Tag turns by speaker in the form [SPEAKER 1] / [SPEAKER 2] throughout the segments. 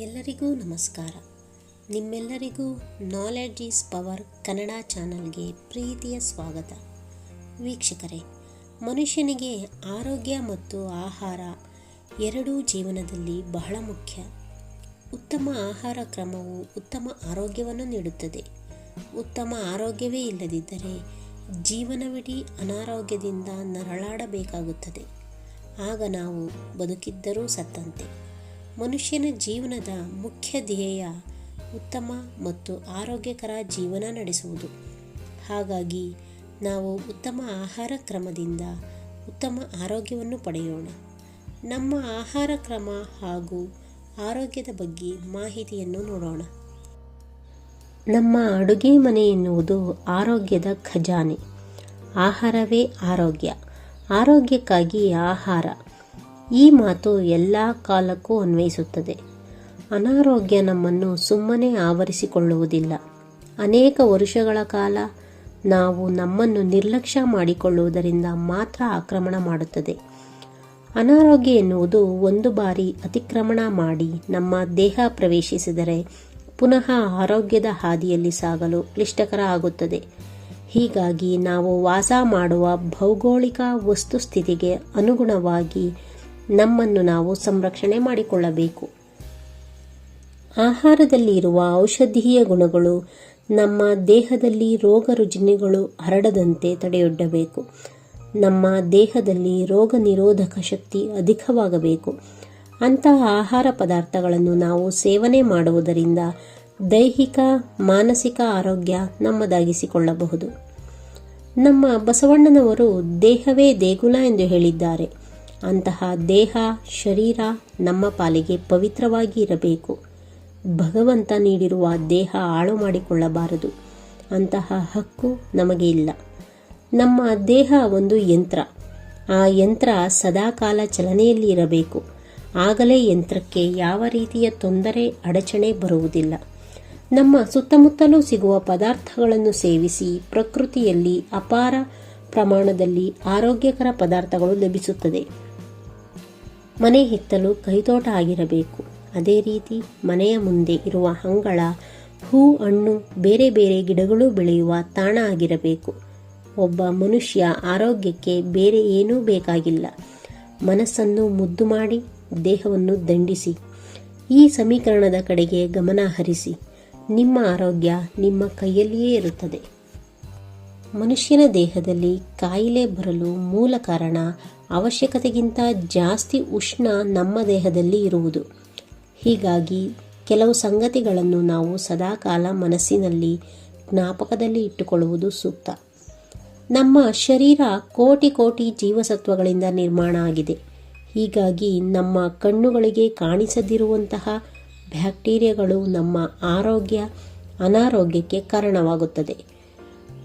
[SPEAKER 1] ಎಲ್ಲರಿಗೂ ನಮಸ್ಕಾರ. ನಿಮ್ಮೆಲ್ಲರಿಗೂ ನಾಲೆಡ್ಜ್ ಈಸ್ ಪವರ್ ಕನ್ನಡ ಚಾನಲ್ಗೆ ಪ್ರೀತಿಯ ಸ್ವಾಗತ. ವೀಕ್ಷಕರೇ, ಮನುಷ್ಯನಿಗೆ ಆರೋಗ್ಯ ಮತ್ತು ಆಹಾರ ಎರಡೂ ಜೀವನದಲ್ಲಿ ಬಹಳ ಮುಖ್ಯ. ಉತ್ತಮ ಆಹಾರ ಕ್ರಮವು ಉತ್ತಮ ಆರೋಗ್ಯವನ್ನು ನೀಡುತ್ತದೆ. ಉತ್ತಮ ಆರೋಗ್ಯವೇ ಇಲ್ಲದಿದ್ದರೆ ಜೀವನವಿಡೀ ಅನಾರೋಗ್ಯದಿಂದ ನರಳಾಡಬೇಕಾಗುತ್ತದೆ. ಆಗ ನಾವು ಬದುಕಿದ್ದರೂ ಸತ್ತಂತೆ. ಮನುಷ್ಯನ ಜೀವನದ ಮುಖ್ಯ ಧ್ಯೇಯ ಉತ್ತಮ ಮತ್ತು ಆರೋಗ್ಯಕರ ಜೀವನ ನಡೆಸುವುದು. ಹಾಗಾಗಿ ನಾವು ಉತ್ತಮ ಆಹಾರ ಕ್ರಮದಿಂದ ಉತ್ತಮ ಆರೋಗ್ಯವನ್ನು ಪಡೆಯೋಣ. ನಮ್ಮ ಆಹಾರ ಕ್ರಮ ಹಾಗೂ ಆರೋಗ್ಯದ ಬಗ್ಗೆ ಮಾಹಿತಿಯನ್ನು ನೋಡೋಣ. ನಮ್ಮ ಅಡುಗೆ ಮನೆ ಎನ್ನುವುದು ಆರೋಗ್ಯದ ಖಜಾನೆ. ಆಹಾರವೇ ಆರೋಗ್ಯ. ಆರೋಗ್ಯಕ್ಕಾಗಿ ಆಹಾರ. ಈ ಮಾತು ಎಲ್ಲ ಕಾಲಕ್ಕೂ ಅನ್ವಯಿಸುತ್ತದೆ. ಅನಾರೋಗ್ಯ ನಮ್ಮನ್ನು ಸುಮ್ಮನೆ ಆವರಿಸಿಕೊಳ್ಳುವುದಿಲ್ಲ. ಅನೇಕ ವರುಷಗಳ ಕಾಲ ನಾವು ನಮ್ಮನ್ನು ನಿರ್ಲಕ್ಷ್ಯ ಮಾಡಿಕೊಳ್ಳುವುದರಿಂದ ಮಾತ್ರ ಆಕ್ರಮಣ ಮಾಡುತ್ತದೆ. ಅನಾರೋಗ್ಯ ಎನ್ನುವುದು ಒಂದು ಬಾರಿ ಅತಿಕ್ರಮಣ ಮಾಡಿ ನಮ್ಮ ದೇಹ ಪ್ರವೇಶಿಸಿದರೆ ಪುನಃ ಆರೋಗ್ಯದ ಹಾದಿಯಲ್ಲಿ ಸಾಗಲು ಕ್ಲಿಷ್ಟಕರ ಆಗುತ್ತದೆ. ಹೀಗಾಗಿ ನಾವು ವಾಸ ಮಾಡುವ ಭೌಗೋಳಿಕ ವಸ್ತುಸ್ಥಿತಿಗೆ ಅನುಗುಣವಾಗಿ ನಮ್ಮನ್ನು ನಾವು ಸಂರಕ್ಷಣೆ ಮಾಡಿಕೊಳ್ಳಬೇಕು. ಆಹಾರದಲ್ಲಿರುವ ಔಷಧೀಯ ಗುಣಗಳು ನಮ್ಮ ದೇಹದಲ್ಲಿ ರೋಗ ರುಜಿನಿಗಳು ಹರಡದಂತೆ ತಡೆಯೊಡ್ಡಬೇಕು. ನಮ್ಮ ದೇಹದಲ್ಲಿ ರೋಗ ನಿರೋಧಕ ಶಕ್ತಿ ಅಧಿಕವಾಗಬೇಕು. ಅಂತಹ ಆಹಾರ ಪದಾರ್ಥಗಳನ್ನು ನಾವು ಸೇವನೆ ಮಾಡುವುದರಿಂದ ದೈಹಿಕ, ಮಾನಸಿಕ ಆರೋಗ್ಯ ನಮ್ಮದಾಗಿಸಿಕೊಳ್ಳಬಹುದು. ನಮ್ಮ ಬಸವಣ್ಣನವರು ದೇಹವೇ ದೇಗುಲ ಎಂದು ಹೇಳಿದ್ದಾರೆ. ಅಂತಹ ದೇಹ, ಶರೀರ ನಮ್ಮ ಪಾಲಿಗೆ ಪವಿತ್ರವಾಗಿ ಇರಬೇಕು ಭಗವಂತ ನೀಡಿರುವ ದೇಹ ಹಾಳು ಮಾಡಿಕೊಳ್ಳಬಾರದು. ಅಂತಹ ಹಕ್ಕು ನಮಗೆ ಇಲ್ಲ. ನಮ್ಮ ದೇಹ ಒಂದು ಯಂತ್ರ. ಆ ಯಂತ್ರ ಸದಾಕಾಲ ಚಲನೆಯಲ್ಲಿ ಇರಬೇಕು ಆಗಲೇ ಯಂತ್ರಕ್ಕೆ ಯಾವ ರೀತಿಯ ತೊಂದರೆ, ಅಡಚಣೆ ಬರುವುದಿಲ್ಲ. ನಮ್ಮ ಸುತ್ತಮುತ್ತಲೂ ಸಿಗುವ ಪದಾರ್ಥಗಳನ್ನು ಸೇವಿಸಿ ಪ್ರಕೃತಿಯಲ್ಲಿ ಅಪಾರ ಪ್ರಮಾಣದಲ್ಲಿ ಆರೋಗ್ಯಕರ ಪದಾರ್ಥಗಳು ಲಭಿಸುತ್ತದೆ. ಮನೆ ಹಿತ್ತಲು ಕೈತೋಟ ಆಗಿರಬೇಕು. ಅದೇ ರೀತಿ ಮನೆಯ ಮುಂದೆ ಇರುವ ಅಂಗಳ, ಹೂ, ಹಣ್ಣು, ಬೇರೆ ಬೇರೆ ಗಿಡಗಳು ಬೆಳೆಯುವ ತಾಣ ಆಗಿರಬೇಕು. ಒಬ್ಬ ಮನುಷ್ಯ ಆರೋಗ್ಯಕ್ಕೆ ಬೇರೆ ಏನೂ ಬೇಕಾಗಿಲ್ಲ. ಮನಸ್ಸನ್ನು ಮುದ್ದು ಮಾಡಿ, ದೇಹವನ್ನು ದಂಡಿಸಿ. ಈ ಸಮೀಕರಣದ ಕಡೆಗೆ ಗಮನ ಹರಿಸಿ. ನಿಮ್ಮ ಆರೋಗ್ಯ ನಿಮ್ಮ ಕೈಯಲ್ಲಿಯೇ ಇರುತ್ತದೆ. ಮನುಷ್ಯನ ದೇಹದಲ್ಲಿ ಕಾಯಿಲೆ ಬರಲು ಮೂಲ ಕಾರಣ ಅವಶ್ಯಕತೆಗಿಂತ ಜಾಸ್ತಿ ಉಷ್ಣ ನಮ್ಮ ದೇಹದಲ್ಲಿ ಇರುವುದು. ಹೀಗಾಗಿ ಕೆಲವು ಸಂಗತಿಗಳನ್ನು ನಾವು ಸದಾಕಾಲ ಮನಸ್ಸಿನಲ್ಲಿ ಜ್ಞಾಪಕದಲ್ಲಿ ಇಟ್ಟುಕೊಳ್ಳುವುದು ಸೂಕ್ತ. ನಮ್ಮ ಶರೀರ ಕೋಟಿ ಕೋಟಿ ಜೀವಸತ್ವಗಳಿಂದ ನಿರ್ಮಾಣ ಆಗಿದೆ. ಹೀಗಾಗಿ ನಮ್ಮ ಕಣ್ಣುಗಳಿಗೆ ಕಾಣಿಸದಿರುವಂತಹ ಬ್ಯಾಕ್ಟೀರಿಯಾಗಳು ನಮ್ಮ ಆರೋಗ್ಯ ಅನಾರೋಗ್ಯಕ್ಕೆ ಕಾರಣವಾಗುತ್ತದೆ.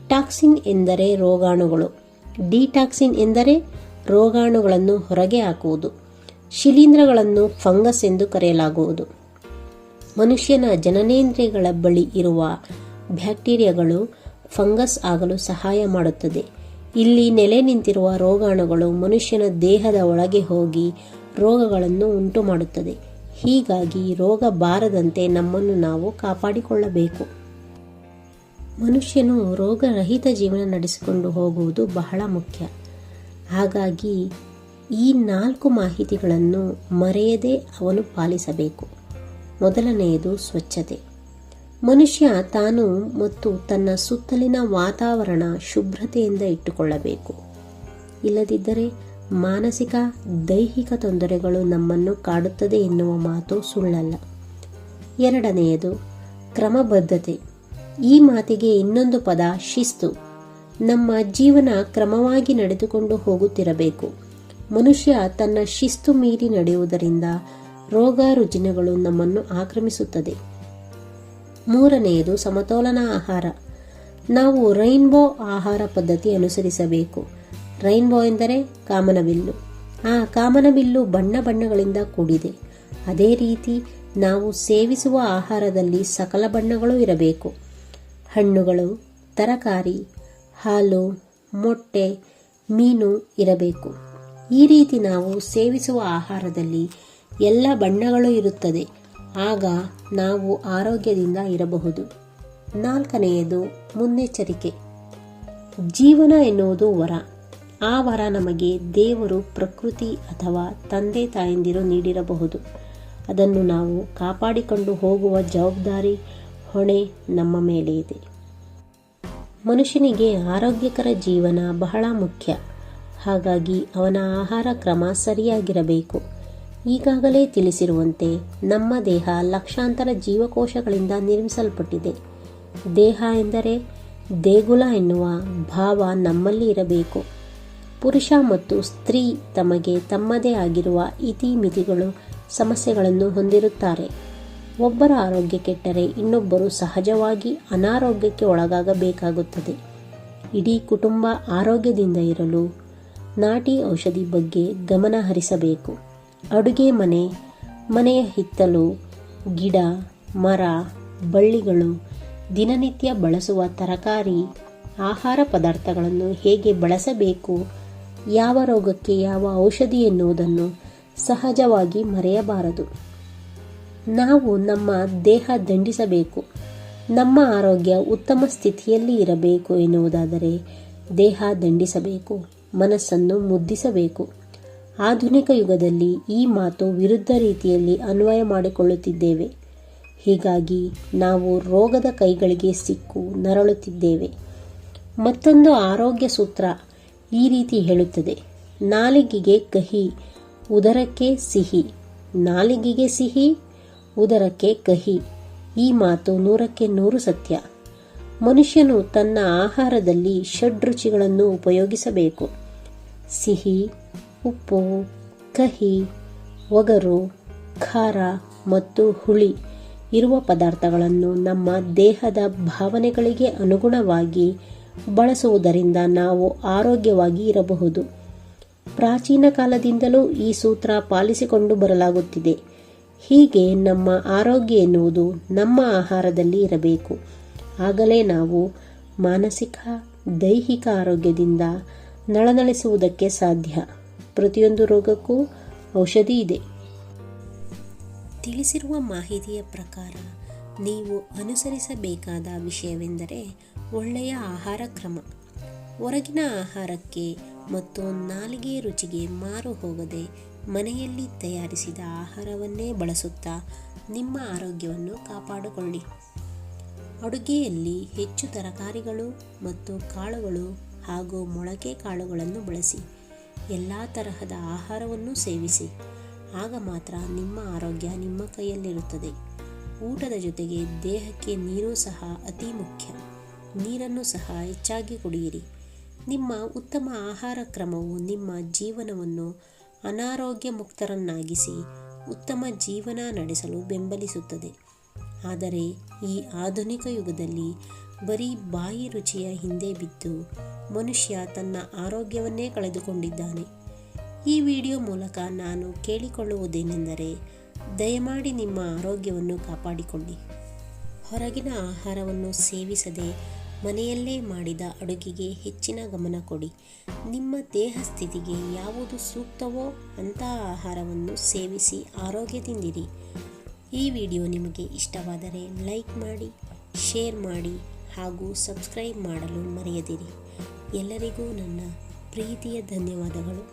[SPEAKER 1] ಟಾಕ್ಸಿನ್ ಎಂದರೆ ರೋಗಾಣುಗಳು. ಡಿಟಾಕ್ಸಿನ್ ಎಂದರೆ ರೋಗಾಣುಗಳನ್ನು ಹೊರಗೆ ಹಾಕುವುದು. ಶಿಲೀಂಧ್ರಗಳನ್ನು ಫಂಗಸ್ ಎಂದು ಕರೆಯಲಾಗುವುದು. ಮನುಷ್ಯನ ಜನನೇಂದ್ರಿಯಗಳ ಬಳಿ ಇರುವ ಬ್ಯಾಕ್ಟೀರಿಯಾಗಳು ಫಂಗಸ್ ಆಗಲು ಸಹಾಯ ಮಾಡುತ್ತದೆ. ಇಲ್ಲಿ ನೆಲೆ ನಿಂತಿರುವ ರೋಗಾಣುಗಳು ಮನುಷ್ಯನ ದೇಹದ ಒಳಗೆ ಹೋಗಿ ರೋಗಗಳನ್ನು ಉಂಟು ಮಾಡುತ್ತದೆ ಹೀಗಾಗಿ ರೋಗ ಬಾರದಂತೆ ನಮ್ಮನ್ನು ನಾವು ಕಾಪಾಡಿಕೊಳ್ಳಬೇಕು. ಮನುಷ್ಯನು ರೋಗರಹಿತ ಜೀವನ ನಡೆಸಿಕೊಂಡು ಹೋಗುವುದು ಬಹಳ ಮುಖ್ಯ. ಹಾಗಾಗಿ ಈ ನಾಲ್ಕು ಮಾಹಿತಿಗಳನ್ನು ಮರೆಯದೆ ಅವನು ಪಾಲಿಸಬೇಕು. ಮೊದಲನೆಯದು ಸ್ವಚ್ಛತೆ. ಮನುಷ್ಯ ತಾನು ಮತ್ತು ತನ್ನ ಸುತ್ತಲಿನ ವಾತಾವರಣ ಶುಭ್ರತೆಯಿಂದ ಇಟ್ಟುಕೊಳ್ಳಬೇಕು. ಇಲ್ಲದಿದ್ದರೆ ಮಾನಸಿಕ, ದೈಹಿಕ ತೊಂದರೆಗಳು ನಮ್ಮನ್ನು ಕಾಡುತ್ತದೆ ಎನ್ನುವ ಮಾತು ಸುಳ್ಳಲ್ಲ. ಎರಡನೆಯದು ಕ್ರಮಬದ್ಧತೆ. ಈ ಮಾತಿಗೆ ಇನ್ನೊಂದು ಪದ ಶಿಸ್ತು. ನಮ್ಮ ಜೀವನ ಕ್ರಮವಾಗಿ ನಡೆದುಕೊಂಡು ಹೋಗುತ್ತಿರಬೇಕು. ಮನುಷ್ಯ ತನ್ನ ಶಿಸ್ತು ಮೀರಿ ನಡೆಯುವುದರಿಂದ ರೋಗ ರುಜಿನಗಳು ನಮ್ಮನ್ನು ಆಕ್ರಮಿಸುತ್ತದೆ. ಮೂರನೆಯದು ಸಮತೋಲನ ಆಹಾರ. ನಾವು ರೈನ್ಬೋ ಆಹಾರ ಪದ್ಧತಿ ಅನುಸರಿಸಬೇಕು. ರೈನ್ಬೋ ಎಂದರೆ ಕಾಮನಬಿಲ್ಲು. ಆ ಕಾಮನಬಿಲ್ಲು ಬಣ್ಣ ಬಣ್ಣಗಳಿಂದ ಕೂಡಿದೆ. ಅದೇ ರೀತಿ ನಾವು ಸೇವಿಸುವ ಆಹಾರದಲ್ಲಿ ಸಕಲ ಬಣ್ಣಗಳು ಇರಬೇಕು. ಹಣ್ಣುಗಳು, ತರಕಾರಿ ಹಾಲು, ಮೊಟ್ಟೆ, ಮೀನು ಇರಬೇಕು. ಈ ರೀತಿ ನಾವು ಸೇವಿಸುವ ಆಹಾರದಲ್ಲಿ ಎಲ್ಲ ಬಣ್ಣಗಳು ಇರುತ್ತದೆ. ಆಗ ನಾವು ಆರೋಗ್ಯದಿಂದ ಇರಬಹುದು. ನಾಲ್ಕನೆಯದು ಮುನ್ನೆಚ್ಚರಿಕೆ. ಜೀವನ ಎನ್ನುವುದು ವರ. ಆ ವರ ನಮಗೆ ದೇವರು ಪ್ರಕೃತಿ ಅಥವಾ ತಂದೆ ತಾಯಂದಿರು ನೀಡಿರಬಹುದು. ಅದನ್ನು ನಾವು ಕಾಪಾಡಿಕೊಂಡು ಹೋಗುವ ಜವಾಬ್ದಾರಿ ಹೊಣೆ ನಮ್ಮ ಮೇಲೆ ಇದೆ. ಮನುಷ್ಯನಿಗೆ ಆರೋಗ್ಯಕರ ಜೀವನ ಬಹಳ ಮುಖ್ಯ. ಹಾಗಾಗಿ ಅವನ ಆಹಾರ ಕ್ರಮ ಸರಿಯಾಗಿರಬೇಕು. ಈಗಾಗಲೇ ತಿಳಿಸಿರುವಂತೆ ನಮ್ಮ ದೇಹ ಲಕ್ಷಾಂತರ ಜೀವಕೋಶಗಳಿಂದ ನಿರ್ಮಿಸಲ್ಪಟ್ಟಿದೆ. ದೇಹ ಎಂದರೆ ದೇಗುಲ ಎನ್ನುವ ಭಾವ ನಮ್ಮಲ್ಲಿ ಇರಬೇಕು. ಪುರುಷ ಮತ್ತು ಸ್ತ್ರೀ ತಮಗೆ ತಮ್ಮದೇ ಆಗಿರುವ ಇತಿಮಿತಿಗಳು ಸಮಸ್ಯೆಗಳನ್ನು ಹೊಂದಿರುತ್ತಾರೆ. ಒಬ್ಬರ ಆರೋಗ್ಯ ಕೆಟ್ಟರೆ ಇನ್ನೊಬ್ಬರು ಸಹಜವಾಗಿ ಅನಾರೋಗ್ಯಕ್ಕೆ ಒಳಗಾಗಬೇಕಾಗುತ್ತದೆ. ಇಡೀ ಕುಟುಂಬ ಆರೋಗ್ಯದಿಂದ ಇರಲು ನಾಟಿ ಔಷಧಿ ಬಗ್ಗೆ ಗಮನ ಹರಿಸಬೇಕು. ಅಡುಗೆ ಮನೆ, ಮನೆಯ ಹಿತ್ತಲು, ಗಿಡ, ಮರ, ಬಳ್ಳಿಗಳು, ದಿನನಿತ್ಯ ಬಳಸುವ ತರಕಾರಿ, ಆಹಾರ ಪದಾರ್ಥಗಳನ್ನು ಹೇಗೆ ಬಳಸಬೇಕು, ಯಾವ ರೋಗಕ್ಕೆ ಯಾವ ಔಷಧಿ ಎನ್ನುವುದನ್ನು ಸಹಜವಾಗಿ ಮರೆಯಬಾರದು. ನಾವು ನಮ್ಮ ದೇಹ ದಂಡಿಸಬೇಕು. ನಮ್ಮ ಆರೋಗ್ಯ ಉತ್ತಮ ಸ್ಥಿತಿಯಲ್ಲಿ ಇರಬೇಕು ಎನ್ನುವುದಾದರೆ ದೇಹ ದಂಡಿಸಬೇಕು, ಮನಸ್ಸನ್ನು ಮುದ್ದಿಸಬೇಕು. ಆಧುನಿಕ ಯುಗದಲ್ಲಿ ಈ ಮಾತು ವಿರುದ್ಧ ರೀತಿಯಲ್ಲಿ ಅನ್ವಯ ಮಾಡಿಕೊಳ್ಳುತ್ತಿದ್ದೇವೆ. ಹೀಗಾಗಿ ನಾವು ರೋಗದ ಕೈಗಳಿಗೆ ಸಿಕ್ಕು ನರಳುತ್ತಿದ್ದೇವೆ. ಮತ್ತೊಂದು ಆರೋಗ್ಯ ಸೂತ್ರ ಈ ರೀತಿ ಹೇಳುತ್ತದೆ. ನಾಲಿಗೆಗೆ ಕಹಿ, ಉದರಕ್ಕೆ ಸಿಹಿ. ನಾಲಿಗೆಗೆ ಸಿಹಿ ಉದರಕ್ಕೆ ಕಹಿ. ಈ ಮಾತು ನೂರಕ್ಕೆ ನೂರು ಸತ್ಯ. ಮನುಷ್ಯನು ತನ್ನ ಆಹಾರದಲ್ಲಿ ಷಡ್ರುಚಿಗಳನ್ನು ಉಪಯೋಗಿಸಬೇಕು. ಸಿಹಿ, ಉಪ್ಪು, ಕಹಿ, ಒಗರು, ಖಾರ ಮತ್ತು ಹುಳಿ ಇರುವ ಪದಾರ್ಥಗಳನ್ನು ನಮ್ಮ ದೇಹದ ಭಾವನೆಗಳಿಗೆ ಅನುಗುಣವಾಗಿ ಬಳಸುವುದರಿಂದ ನಾವು ಆರೋಗ್ಯವಾಗಿ ಇರಬಹುದು. ಪ್ರಾಚೀನ ಕಾಲದಿಂದಲೂ ಈ ಸೂತ್ರ ಪಾಲಿಸಿಕೊಂಡು ಬರಲಾಗುತ್ತಿದೆ. ಹೀಗೆ ನಮ್ಮ ಆರೋಗ್ಯ ಎನ್ನುವುದು ನಮ್ಮ ಆಹಾರದಲ್ಲಿ ಇರಬೇಕು. ಆಗಲೇ ನಾವು ಮಾನಸಿಕ, ದೈಹಿಕ ಆರೋಗ್ಯದಿಂದ ನಳನಳಿಸುವುದಕ್ಕೆ ಸಾಧ್ಯ. ಪ್ರತಿಯೊಂದು ರೋಗಕ್ಕೂ ಔಷಧಿ ಇದೆ. ತಿಳಿಸಿರುವ ಮಾಹಿತಿಯ ಪ್ರಕಾರ ನೀವು ಅನುಸರಿಸಬೇಕಾದ ವಿಷಯವೆಂದರೆ ಒಳ್ಳೆಯ ಆಹಾರ ಕ್ರಮ. ಹೊರಗಿನ ಆಹಾರಕ್ಕೆ ಮತ್ತು ನಾಲಿಗೆ ರುಚಿಗೆ ಮಾರು ಹೋಗದೆ ಮನೆಯಲ್ಲಿ ತಯಾರಿಸಿದ ಆಹಾರವನ್ನೇ ಬಳಸುತ್ತಾ ನಿಮ್ಮ ಆರೋಗ್ಯವನ್ನು ಕಾಪಾಡಿಕೊಳ್ಳಿ. ಅಡುಗೆಯಲ್ಲಿ ಹೆಚ್ಚು ತರಕಾರಿಗಳು ಮತ್ತು ಕಾಳುಗಳು ಹಾಗೂ ಮೊಳಕೆ ಕಾಳುಗಳನ್ನು ಬಳಸಿ. ಎಲ್ಲ ತರಹದ ಆಹಾರವನ್ನು ಸೇವಿಸಿ. ಆಗ ಮಾತ್ರ ನಿಮ್ಮ ಆರೋಗ್ಯ ನಿಮ್ಮ ಕೈಯಲ್ಲಿರುತ್ತದೆ. ಊಟದ ಜೊತೆಗೆ ದೇಹಕ್ಕೆ ನೀರು ಸಹ ಅತಿ ಮುಖ್ಯ. ನೀರನ್ನು ಸಹ ಹೆಚ್ಚಾಗಿ ಕುಡಿಯಿರಿ. ನಿಮ್ಮ ಉತ್ತಮ ಆಹಾರ ಕ್ರಮವು ನಿಮ್ಮ ಜೀವನವನ್ನು ಅನಾರೋಗ್ಯ ಮುಕ್ತರನ್ನಾಗಿಸಿ ಉತ್ತಮ ಜೀವನ ನಡೆಸಲು ಬೆಂಬಲಿಸುತ್ತದೆ. ಆದರೆ ಈ ಆಧುನಿಕ ಯುಗದಲ್ಲಿ ಬರೀ ಬಾಯಿ ರುಚಿಯ ಹಿಂದೆ ಬಿದ್ದು ಮನುಷ್ಯ ತನ್ನ ಆರೋಗ್ಯವನ್ನೇ ಕಳೆದುಕೊಂಡಿದ್ದಾನೆ. ಈ ವಿಡಿಯೋ ಮೂಲಕ ನಾನು ಕೇಳಿಕೊಳ್ಳುವುದೇನೆಂದರೆ ದಯಮಾಡಿ ನಿಮ್ಮ ಆರೋಗ್ಯವನ್ನು ಕಾಪಾಡಿಕೊಳ್ಳಿ. ಹೊರಗಿನ ಆಹಾರವನ್ನು ಸೇವಿಸದೆ ಮನೆಯಲ್ಲೇ ಮಾಡಿದ ಅಡುಗೆಗೆ ಹೆಚ್ಚಿನ ಗಮನ ಕೊಡಿ. ನಿಮ್ಮ ದೇಹ ಸ್ಥಿತಿಗೆ ಯಾವುದು ಸೂಕ್ತವೋ ಅಂತಹ ಆಹಾರವನ್ನು ಸೇವಿಸಿ ಆರೋಗ್ಯದಿಂದಿರಿ. ಈ ವಿಡಿಯೋ ನಿಮಗೆ ಇಷ್ಟವಾದರೆ ಲೈಕ್ ಮಾಡಿ, ಶೇರ್ ಮಾಡಿ ಹಾಗೂ ಸಬ್ಸ್ಕ್ರೈಬ್ ಮಾಡಲು ಮರೆಯದಿರಿ. ಎಲ್ಲರಿಗೂ ನನ್ನ ಪ್ರೀತಿಯ ಧನ್ಯವಾದಗಳು.